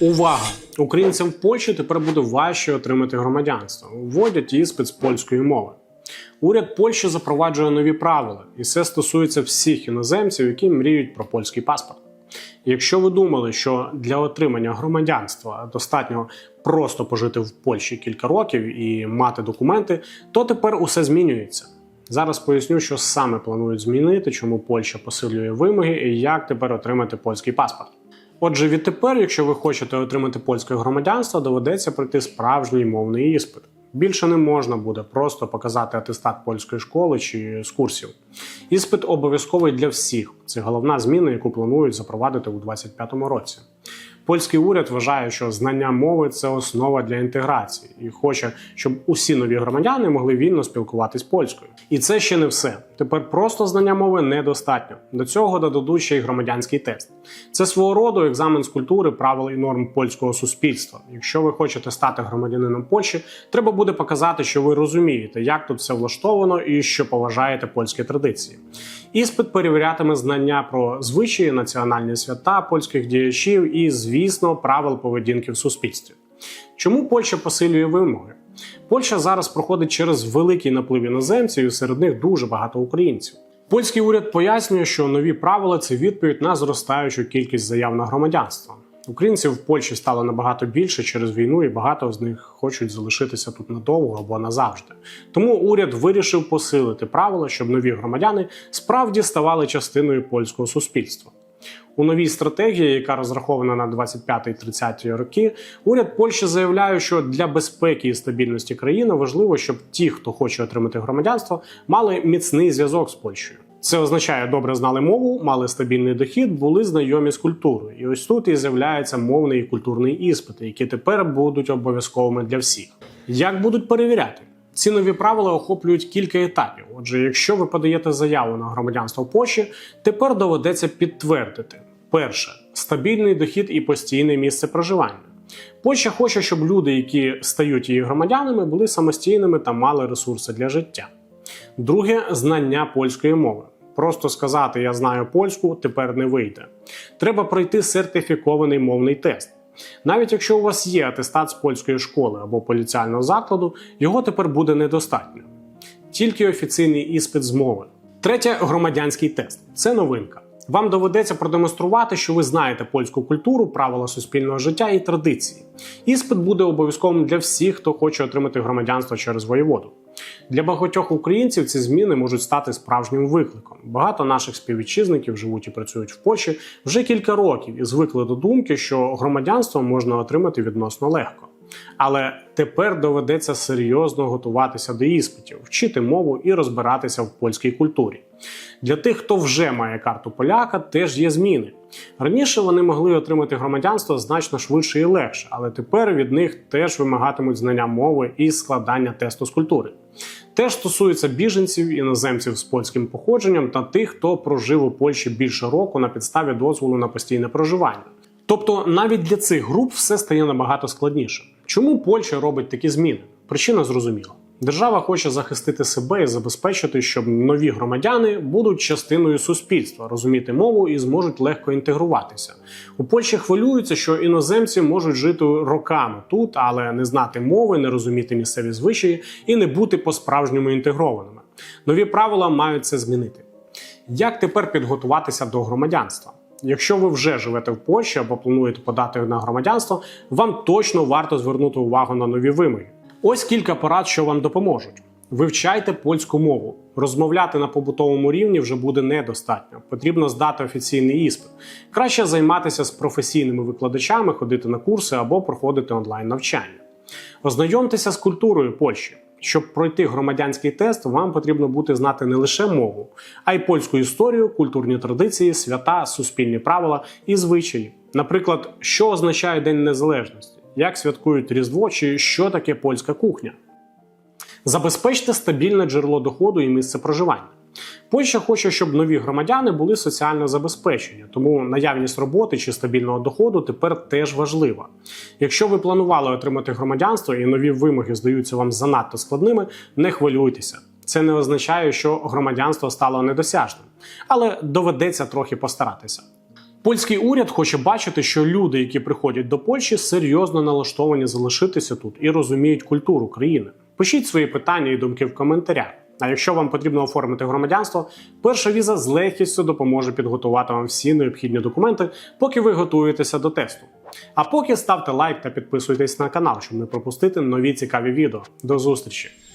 Увага! Українцям в Польщі тепер буде важче отримати громадянство. Вводять іспит з польської мови. Уряд Польщі запроваджує нові правила, і це стосується всіх іноземців, які мріють про польський паспорт. Якщо ви думали, що для отримання громадянства достатньо просто пожити в Польщі кілька років і мати документи, то тепер усе змінюється. Зараз поясню, що саме планують змінити, чому Польща посилює вимоги і як тепер отримати польський паспорт. Отже, відтепер, якщо ви хочете отримати польське громадянство, доведеться пройти справжній мовний іспит. Більше не можна буде просто показати атестат польської школи чи з курсів. Іспит обов'язковий для всіх. Це головна зміна, яку планують запровадити у 2025 році. Польський уряд вважає, що знання мови це основа для інтеграції і хоче, щоб усі нові громадяни могли вільно спілкуватись польською. І це ще не все. Тепер просто знання мови недостатньо. До цього додадуть ще й громадянський тест. Це свого роду екзамен з культури, правил і норм польського суспільства. Якщо ви хочете стати громадянином Польщі, треба буде показати, що ви розумієте, як тут все влаштовано і що поважаєте польські традиції. Іспит перевірятиме знання про звичаї, національні свята польських діячів і, звісно, правил поведінки в суспільстві. Чому Польща посилює вимоги? Польща зараз проходить через великий наплив іноземців, і серед них дуже багато українців. Польський уряд пояснює, що нові правила це відповідь на зростаючу кількість заяв на громадянство. Українців в Польщі стало набагато більше через війну, і багато з них хочуть залишитися тут надовго або назавжди. Тому уряд вирішив посилити правила, щоб нові громадяни справді ставали частиною польського суспільства. У новій стратегії, яка розрахована на 25-30 роки, уряд Польщі заявляє, що для безпеки і стабільності країни важливо, щоб ті, хто хоче отримати громадянство, мали міцний зв'язок з Польщею. Це означає, добре знали мову, мали стабільний дохід, були знайомі з культурою. І ось тут і з'являється мовний і культурний іспит, які тепер будуть обов'язковими для всіх. Як будуть перевіряти? Ці нові правила охоплюють кілька етапів. Отже, якщо ви подаєте заяву на громадянство Польщі, тепер доведеться підтвердити: перше стабільний дохід і постійне місце проживання. Польща хоче, щоб люди, які стають її громадянами, були самостійними та мали ресурси для життя. Друге знання польської мови. Просто сказати Я знаю польську тепер не вийде. Треба пройти сертифікований мовний тест. Навіть якщо у вас є атестат з польської школи або поліціального закладу, його тепер буде недостатньо. Тільки офіційний іспит з мови. Третє громадянський тест це новинка. Вам доведеться продемонструвати, що ви знаєте польську культуру, правила суспільного життя і традиції. Іспит буде обов'язковим для всіх, хто хоче отримати громадянство через воєводу. Для багатьох українців ці зміни можуть стати справжнім викликом. Багато наших співвітчизників живуть і працюють в Польщі вже кілька років і звикли до думки, що громадянство можна отримати відносно легко. Але тепер доведеться серйозно готуватися до іспитів, вчити мову і розбиратися в польській культурі. Для тих, хто вже має карту поляка, теж є зміни. Раніше вони могли отримати громадянство значно швидше і легше, але тепер від них теж вимагатимуть знання мови і складання тесту з культури. Теж стосується біженців, іноземців з польським походженням та тих, хто прожив у Польщі більше року на підставі дозволу на постійне проживання. Тобто навіть для цих груп все стає набагато складніше. Чому Польща робить такі зміни? Причина зрозуміла. Держава хоче захистити себе і забезпечити, щоб нові громадяни будуть частиною суспільства, розуміти мову і зможуть легко інтегруватися. У Польщі хвилюються, що іноземці можуть жити роками тут, але не знати мови, не розуміти місцеві звичаї і не бути по-справжньому інтегрованими. Нові правила мають це змінити. Як тепер підготуватися до громадянства? Якщо ви вже живете в Польщі або плануєте подати на громадянство, вам точно варто звернути увагу на нові вимоги. Ось кілька порад, що вам допоможуть. Вивчайте польську мову. Розмовляти на побутовому рівні вже буде недостатньо. Потрібно здати офіційний іспит. Краще займатися з професійними викладачами, ходити на курси або проходити онлайн навчання. Ознайомтеся з культурою Польщі. Щоб пройти громадянський тест, вам потрібно бути знати не лише мову, а й польську історію, культурні традиції, свята, суспільні правила і звичаї. Наприклад, що означає День Незалежності, як святкують Різдво чи що таке польська кухня. Забезпечте стабільне джерело доходу і місце проживання. Польща хоче, щоб нові громадяни були соціально забезпечені, тому наявність роботи чи стабільного доходу тепер теж важлива. Якщо ви планували отримати громадянство і нові вимоги здаються вам занадто складними, не хвилюйтеся. Це не означає, що громадянство стало недосяжним, але доведеться трохи постаратися. Польський уряд хоче бачити, що люди, які приходять до Польщі, серйозно налаштовані залишитися тут і розуміють культуру країни. Пишіть свої питання і думки в коментарях. А якщо вам потрібно оформити громадянство, перша віза з легкістю допоможе підготувати вам всі необхідні документи, поки ви готуєтеся до тесту. А поки ставте лайк та підписуйтесь на канал, щоб не пропустити нові цікаві відео. До зустрічі!